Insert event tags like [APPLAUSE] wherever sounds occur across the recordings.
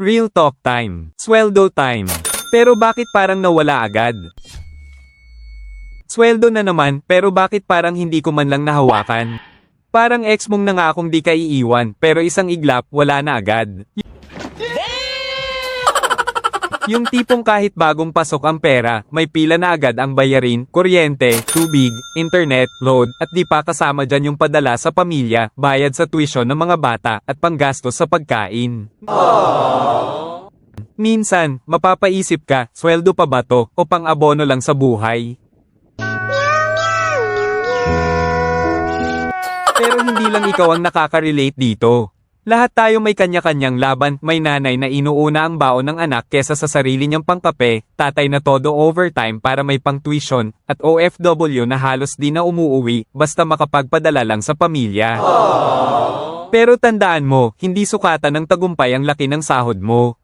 Real talk time. Sweldo time. Pero bakit parang nawala agad? Sweldo na naman, pero bakit parang hindi ko man lang nahawakan? Parang ex mong na nga akong di ka iiwan, pero isang iglap, wala na agad. Yung tipong kahit bagong pasok ang pera, may pila na agad ang bayarin, kuryente, tubig, internet, load, at di pa kasama dyan yung padala sa pamilya, bayad sa tuition ng mga bata, at panggastos sa pagkain. Minsan, mapapaisip ka, sweldo pa ba to, o pang-abono lang sa buhay? Pero hindi lang ikaw ang nakaka-relate dito. Lahat tayo may kanya-kanyang laban, may nanay na inuuna ang baon ng anak kesa sa sarili niyang pangkape, tatay na todo overtime para may pang tuition, at OFW na halos di na umuuwi, basta makapagpadala lang sa pamilya. Pero tandaan mo, hindi sukatan ng tagumpay ang laki ng sahod mo.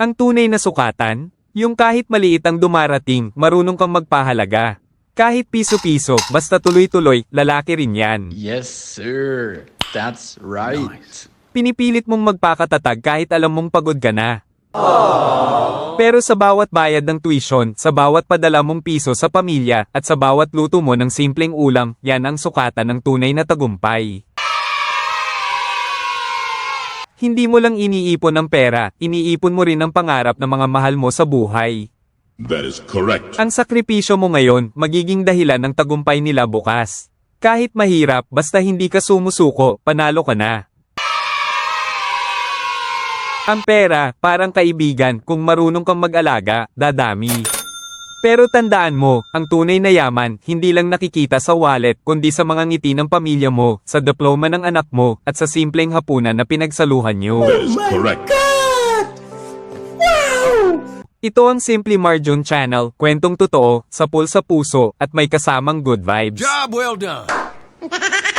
Ang tunay na sukatan, yung kahit maliit ang dumarating, marunong kang magpahalaga. Kahit piso-piso, basta tuloy-tuloy, lalaki rin yan. Yes, sir. That's right. Pinipilit mong magpakatatag kahit alam mong pagod ka na. Pero sa bawat bayad ng tuition, sa bawat padala mong piso sa pamilya, at sa bawat luto mo ng simpleng ulam, yan ang sukatan ng tunay na tagumpay. Hindi mo lang iniipon ng pera, iniipon mo rin ang pangarap ng mga mahal mo sa buhay. That is correct. Ang sakripisyo mo ngayon, magiging dahilan ng tagumpay nila bukas. Kahit mahirap, basta hindi ka sumusuko, panalo ka na. Ang pera, parang kaibigan, kung marunong kang mag-alaga, dadami. Pero tandaan mo, ang tunay na yaman, hindi lang nakikita sa wallet, kundi sa mga ngiti ng pamilya mo, sa diploma ng anak mo, at sa simpleng hapunan na pinagsaluhan nyo. That is correct. Ito ang Simply Marjun Channel, kwentong totoo, sa pul sa puso, at may kasamang good vibes. Job well done. [LAUGHS]